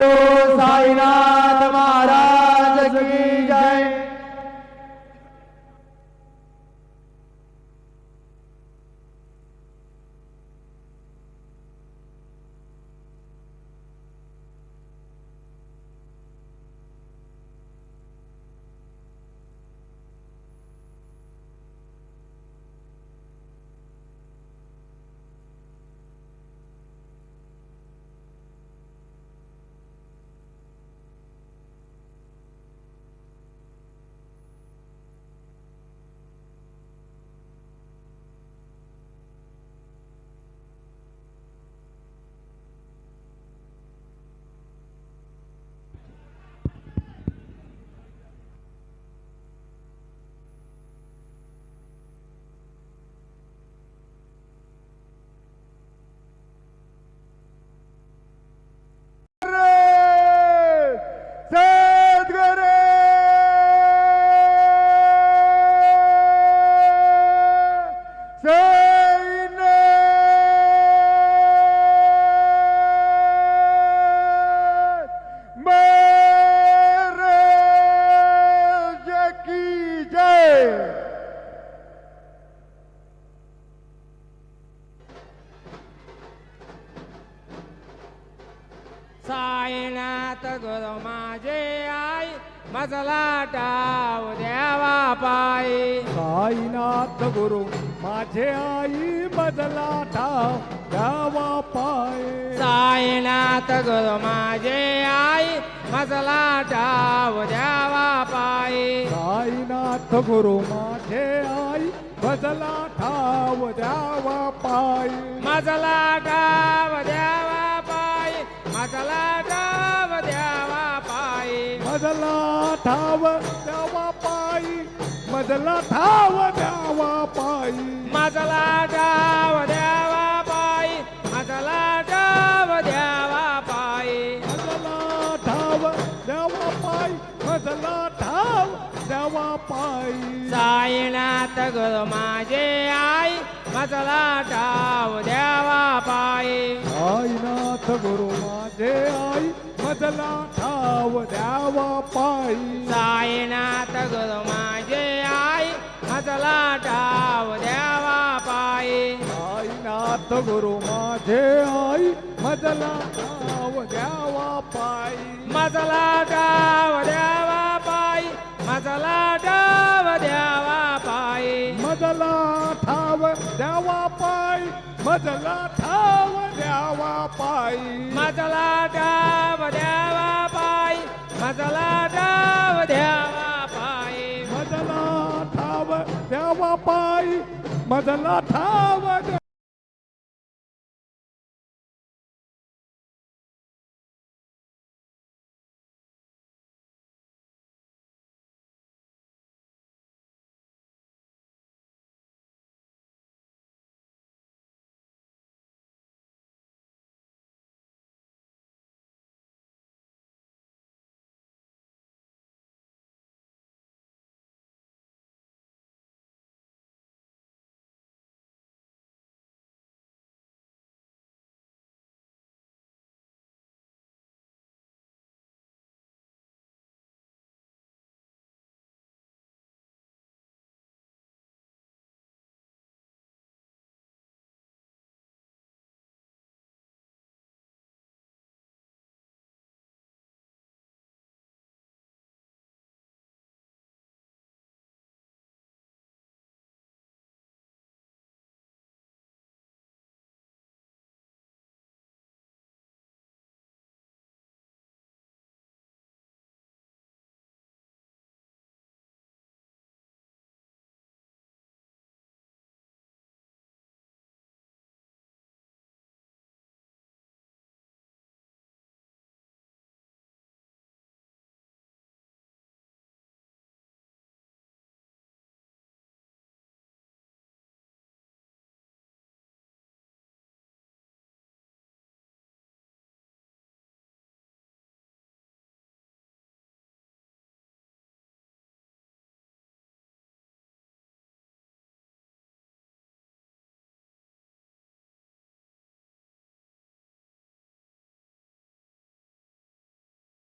साईनाथ साईनाथ गुरु माझे आई मजला टाव द्यावा पायी साईनाथ गुरु माझे आई बदला ठाव द्यावा पाय साईनाथ गुरु माझे आई मजला टाव द्यावा पायी साईनाथ गुरु माझे आई बदला ठाव द्यावा पाय मजला टाव द्यावा मदला ठाव द्यावा पायी मदला ठाव द्यावा पायी. मजला टाव द्यावा पायी मजला टाव द्यावा पायी. मदला ठाव द्यावा पायी मदला ठाव द्यावा पायी. साईनाथ गुरु माझे आई मजला टाव द्यावा पायी. साईनाथ गुरु माझे आई मदला ठाव द्यावा पायी साईनाथ गुरु माझे आई मजला टाव द्यावा पायी. साईनाथ गुरु माझे आई मदला ठाव द्यावा पायी. मजला टाव द्यावा पायी. मजला टाव द्यावा पायी मदला ठाव द्यावा पायी मदला ठाव द्यावा पायी मजला पायी मजला टाव द्यावा पायी. मदला ठाव द्यावा पायी. मदला ठाव